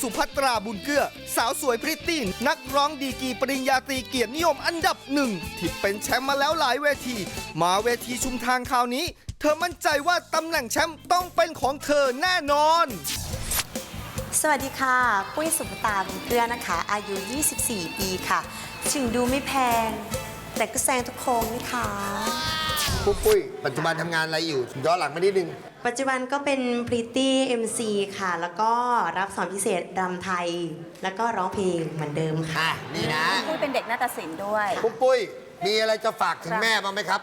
สุภัตราบุญเกื้อ สาวสวยพริตตี้นักร้องดีกีปริญญาตรีเกียรตินิยมอันดับหนึ่งที่เป็นแชมป์มาแล้วหลายเวที มาเวทีชุมทางคราวนี้ เธอมั่นใจว่าตำแหน่งแชมป์ต้องเป็นของเธอแน่นอน สวัสดีค่ะ ปุ้ยสุภตาบุญเกลือนะคะ อายุ 24 ปีค่ะ ถึงดูไม่แพง แต่ก็แซงทุกโค้งนี่ค่ะ ปุ้ยปุ้ยปัจจุบันทำงานอะไรอยู่ย้อนหลังมานิดนึง ปัจจุบันก็เป็นพริตตี้ MC ค่ะ แล้วก็รับสอนพิเศษรำไทย แล้วก็ร้องเพลงเหมือนเดิมค่ะ อะ นี่นะปุ้ยเป็นเด็กนาฏศิลป์ด้วยปุ้ยปุ้ยมีอะไรจะฝากถึงแม่บ้างไหมครับ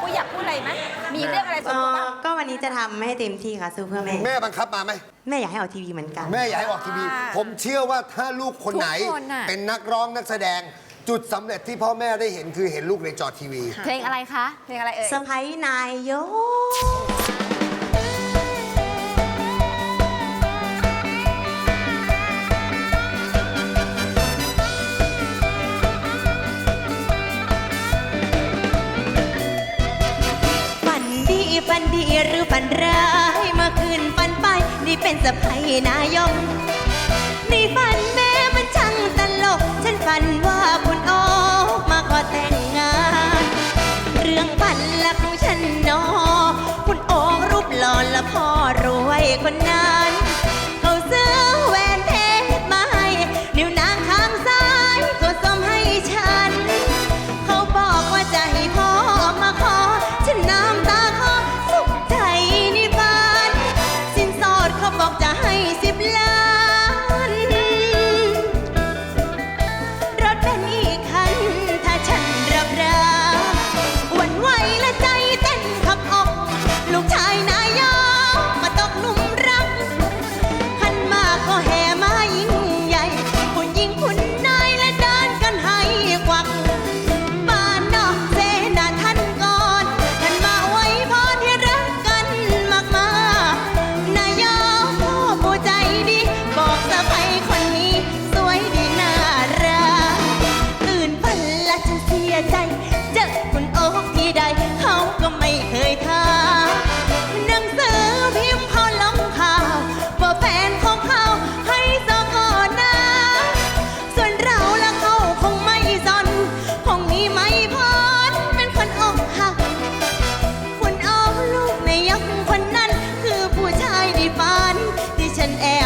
ปุ้ยอยากพูดอะไรไหมมีเรื่องอะไรส่วนเอ่ตัวอบ้างก็วันนี้จะทำให้เต็มที่ค่ะสู้เพื่อแม่ แม่บังคับมาไหม แม่อยากให้ออกทีวีเหมือนกัน แม่อยากให้ออกทีวี ผมเชื่อว่าถ้าลูกคนไหน ทุกคนน่ะ เป็นนักร้องนักแสดง จุดสำเร็จที่พ่อแม่ได้เห็นคือเห็นลูกในจอทีวี เพลงอะไรคะ เพลงอะไรเอ่ย เซอร์ไพรส์นายโยกฝันดีฝันดีหรือฝันร้ายเมื่อคืนฝันไป นี่เป็นสะพายนายก คนนั้น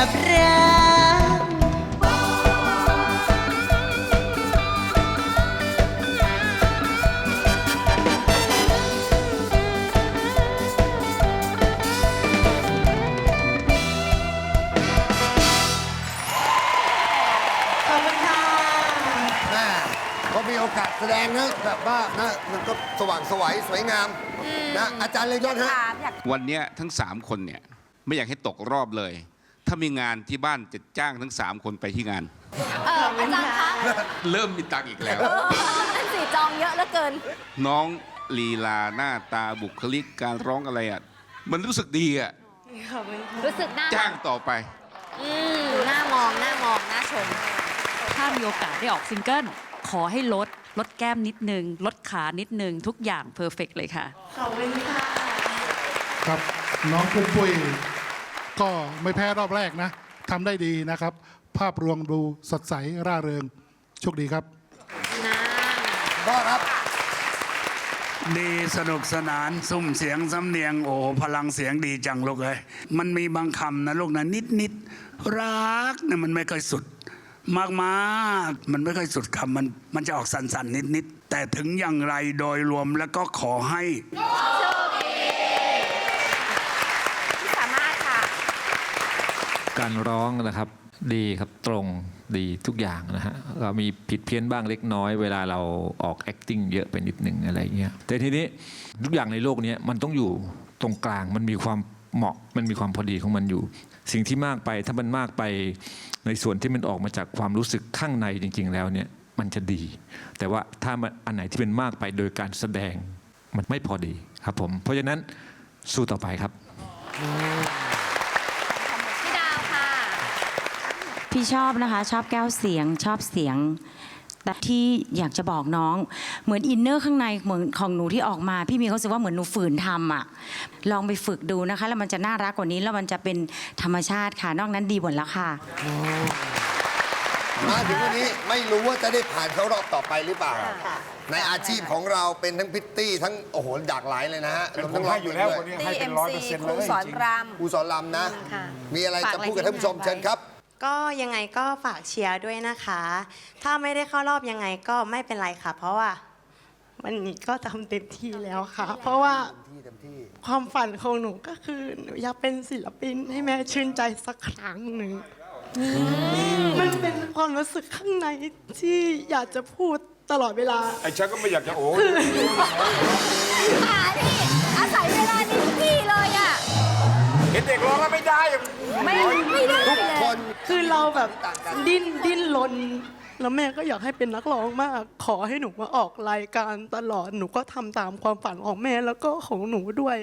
ฉันแอบรักขอบคุณค่ะ แม่ก็มีโอกาสแสดงนะแบบว่านะมันก็สว่างสวยสวยงามนะอาจารย์เลยยศฮะ ถามอยาก วันเนี้ยทั้ง 3 คนเนี่ย ไม่อยากให้ตกรอบเลย ถ้ามีงานที่บ้านจะจ้างทั้ง3คนไปที่งาน เอออาจารย์คะเริ่มมีตังค์อีกแล้วนั่นสิจองเยอะเหลือเกิน น้องลีลาหน้าตาบุคลิกการร้องอะไรอะ มันรู้สึกดีอะ รู้สึกหน้าจ้างต่อไป อืมหน้ามองหน้ามองหน้าชม ถ้ามีโอกาสได้ออกซิงเกิล ขอให้ลด ลดแก้มนิดนึง ลดขานิดนึง ทุกอย่างเพอร์เฟกเลยค่ะ ขอบคุณค่ะ ครับน้องปุ้มปุ้ย ก็ไม่แพ้รอบแรกนะทำได้ดีนะครับ ภาพรวมดูสดใสร่าเริงโชคดีครับพ่อครับ ดีสนุกสนานซุ้มเสียงสำเนียงโอ้พลังเสียงดีจังลูกเอ้ยมันมีบางคำนะลูกนะนิดนิดๆรักเนี่ยมันไม่ค่อยสุด มากมากๆมันไม่ค่อยสุดคำมันมันจะออกสันสันนิดนิดๆแต่ถึงอย่างไรโดยรวมแล้วก็ขอให้ ที่สามารถค่ะ การร้องนะครับดีครับตรงดีทุกอย่างนะฮะเรามีผิดเพี้ยนบ้างเล็กน้อยเวลาเราออก acting เยอะไปนิดหนึ่งอะไรเงี้ยแต่ทีนี้ทุกอย่างในโลกนี้มันต้องอยู่ตรงกลางมันมีความเหมาะมันมีความพอดีของมันอยู่ สิ่งที่มากไปถ้ามันมากไปในส่วนที่มันออกมาจากความรู้สึกข้างในจริง ๆ แล้วเนี่ยมันจะดี แต่ว่าถ้ามันอันไหนที่เป็นมากไปโดยการแสดงมันไม่พอดีครับผมเพราะฉะนั้นสู้ต่อไปครับ พี่ดาวค่ะ พี่ชอบนะคะ ชอบแก้วเสียงชอบเสียง แต่ที่อยากจะบอกน้อง เหมือนอินเนอร์ข้างในเหมือนของหนูที่ออกมา พี่มีเขารู้สึกว่าเหมือนหนูฝืนทำอะลองไปฝึกดูนะคะ แล้วมันจะน่ารักกว่านี้แล้วมันจะเป็นธรรมชาติค่ะ นอกนั้นดีหมดแล้วค่ะ มาถึงวันนี้ไม่รู้ว่าจะได้ผ่านเข้ารอบต่อไปหรือเปล่า ในอาชีพของเราเป็นทั้งพิตตี้ทั้งโอ้โหหลากหลายเลยนะฮะรวมทั้งร้องเพลงด้วยที่ MC ครูสอนรำครูสอนรำนะ ค่ะมีอะไรฝากจะอะไรพูดกับท่านผู้ชมทิ้งท้ายเชิญครับ ก็ยังไงก็ฝากเชียร์ด้วยนะคะ ถ้าไม่ได้เข้ารอบยังไงก็ไม่เป็นไรค่ะ เพราะว่าวันนี้ก็ทำเต็มที่แล้วค่ะ เพราะว่าความฝันของหนูก็คือหนูอยากเป็นศิลปินให้แม่ชื่นใจสักครั้งหนึ่ง มันเป็นความรู้สึกข้างในที่อยากจะพูดตลอดเวลา ไอ้ฉันก็ไม่อยากจะโอ้ย ค่ะพี่อาศัยเวลานี้ทุกที่เลยอะ เห็นเด็กร้องแล้วไม่ได้อะไม่ไม่ได้ทุกเลยคนคือเราแบบดิ้นดิ้นรนแล้วแม่ก็อยากให้เป็นนักร้องมาก ขอให้หนูมาออกรายการตลอดหนูก็ทำตามความฝันของแม่แล้วก็ของหนูด้วย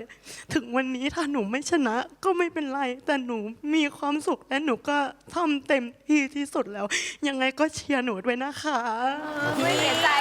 ถึงวันนี้ถ้าหนูไม่ชนะก็ไม่เป็นไร แต่หนูมีความสุขและหนูก็ทำเต็มที่ที่สุดแล้ว ยังไงก็เชียร์หนูด้วยนะคะ ไม่เสียใจนะลู